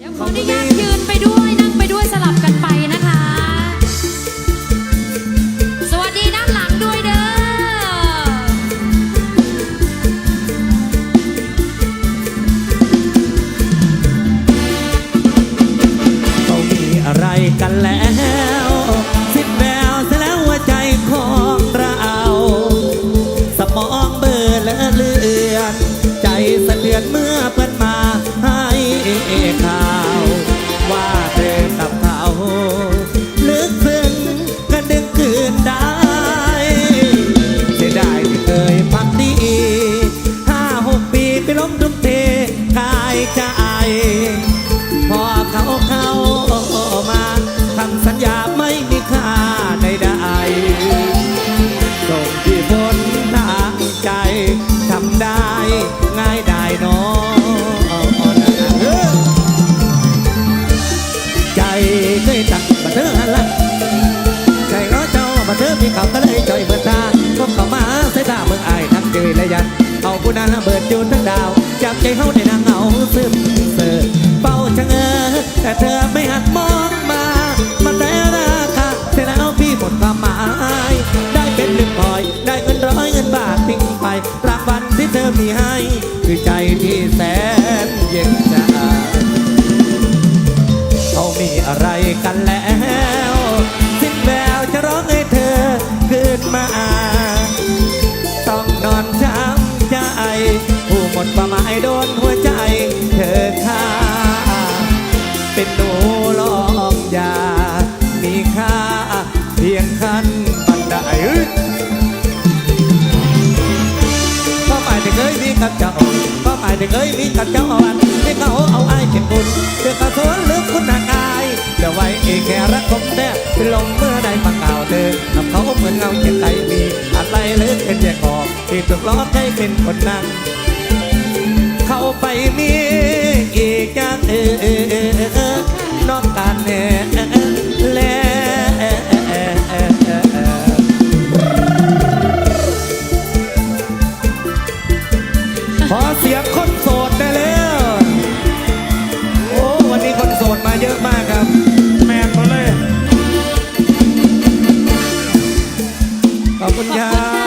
เดี๋ยวขออนุญาตยืนไปด้วยนั่งไปด้วยสลับกันไปนะคะ สวัสดีด้านหลังด้วยเด้อ เขามีอะไรกันแล้ว ว่าเธอกับเขาลึกซึ้งกันดึงคืนได้เสียดายที่เคยพักดีห้าหกปีไปล้มทุกเทกายใจพอเขาเข้ามาคำสัญญาไม่มีค่าใดๆส่งที่บนทางใจทำได้ง่ายได้เนอใเคยตั้งบันเทิงหันหลังใจร้อเจ้ามาเธอมีเขาก็เลยจ่อยเบิดตาพบเข้ามาใส่ตาเมืองอายทั้งเจยและยันเอาผู้นั้นเบิดอยู่ทั้งดาวจับใจเขาในนางเหงาซึมเสิร์เป้าชะเงอแต่เธอไม่หันมองมามันแต่ราคาเสร็จแล้วพี่หมดความหมายได้เป็นหนึ่งพลอยได้เงินร้อยเงินบาททิ้งไปรางวัลที่เธอมีให้ คือใจที่แสนเย็นชา กันแล้วสิ้นแววจะร้องให้เธอคืนมา ต้องนอนช้ำใจผู้หมดความหมายโดนหัวใจเธอฆ่าเป็นหนูลองยา มีค่าเพียงขั้นบันไดเอ้ยก็หมายถึงเคยมีกับเจ้าก็หมายถึงเคยมีกับเจ้าอ่อนที่เขาเอาไอ้เป็นบุญเดือกระสวนลึกคุณนา งอายเดี๋ยวไว้เอกแค่รักผมแท้เป็นลมเมื่อได้ฟังข่าวเธอทำเขาเหมือนเงาเจ็บใจมีอะไรเลือกเป็นแยกออกที่ถูกล้อให้เป็นคนนั่งเข้าไปมีอีกอย่างเออนอกกันแน่แล้วขอเสียงคนโสดได้แล้ว โอ้ วันนี้คนโสดมาเยอะมาก คนงาม